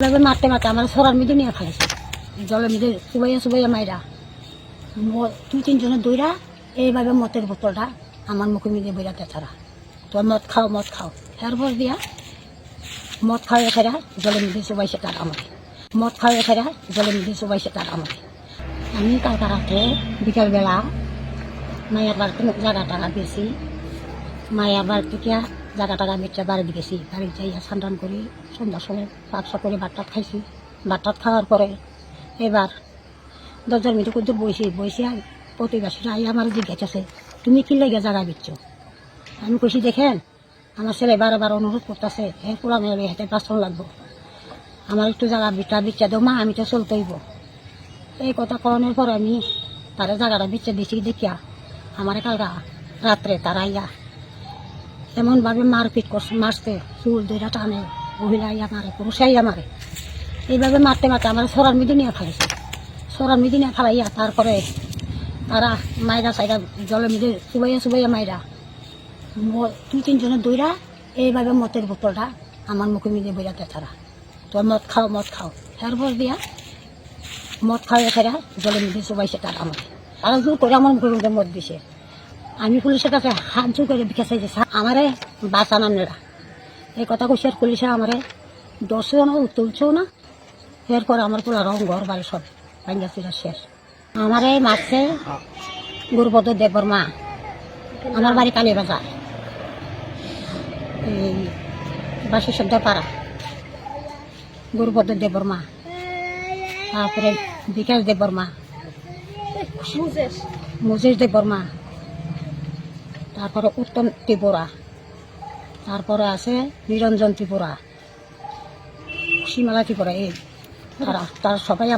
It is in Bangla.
মারতে মারতে, আমার সরার মধ্যে নিয়ে ফেলেছে। জলের মধ্যে চুবাইয়া চুবাইয়া মাইরা। দুই তিনজনের দইরা, এইভাবে মতের বোতলটা আমার মুখের মধ্যে বেরাতে ছাড়া তো মদ খাও মদ খাও। এরপর দিয়া মদ খাওয়া খেরা জলের মধ্যে চুবাইছে তার আমাকে। মদ খাওয়া খেরা জলের মধ্যে চুবাইছে তার আমাকে। আমি কালকা রাত্রে বিকালবেলা মায়ের বাড়িতে জায়গা টাকা দিয়েছি। মায়ের বাড়ি থেকে জায়গা টাকা বেচা বাড়ি গেছি বাড়ি যাইয়া স্নান করি, সন্ধ্যার সময় ব্যবসা করে ভাত খাইছি। ভাত খাওয়ার পরে এবার দরজার মিটে করতে বইছি আর প্রতিবাসীরা আই আমার জিজ্ঞাসা তুমি কি লেগে জায়গা দিচ্ছ? আমি কইছি, দেখেন, আমার ছেলে বারবার অনুরোধ করতেছে হে পোলা মেয়ে হাতে বাসন লাগবো। আমার একটু জায়গা বিটা বিচ্ছা দেও, মা, আমি তো চলতেইব এই কথা কনের পর আমি তারা জায়গাটা বিচ্ছা দিছি, দেখিয়া আমার কালকা রাত্রে তারা ইয়া এমনভাবে মারপিট করছে মারছে চুল দুইটা টানে, মহিলা ইয়া মারে পুরুষাই ইয়া মারে। এইভাবে মারতে মারতে আমার সরার মিদি নিয়ে ফেলেছে সরার মিদি নিয়ে ফেলাইয়া তারপরে তারা মাইরা সাইরা জলের মিদে চুবাইয়া চুবাইয়া মাইরা ম- দুই তিনজনের দইরা এইভাবে মতের বোতলটা আমার মুখের মিদে বেরাতে তারা। তো মদ খাও মদ খাও। এরপর দিয়া মদ খাওয়া খেরা জলের মধ্যে চুবাইছে তারা আমাকে। তারা জোর করে আমার মুখের মধ্যে মদ দিছে। আমি পুলিশের কাছে হাত জোর করে বিকাশ চাইছি স্যার। আমারে বাঁচান আপনারা এই কথা কইছে আর পুলিশে আমারে দশও না তুলছেও না। এরপর আমার পুরো রং ঘর বাড়ি সব ভাঙ্গা চিরা শেষ। আমার এই মাসে গুরুপদ দেবর মা। আমার বাড়ি কালী বাজার। এই বাসি সদ্য পাড়া। গুরুপদ দেবর মা। তারপরে বিকাশ দেবর মা। মুজেশ দেবর মা। তারপরে উত্তম ত্রিপুরা। তারপরে আছে নিরঞ্জন ত্রিপুরা। সীমালা ত্রিপুরা এই। তারা তারা সবাই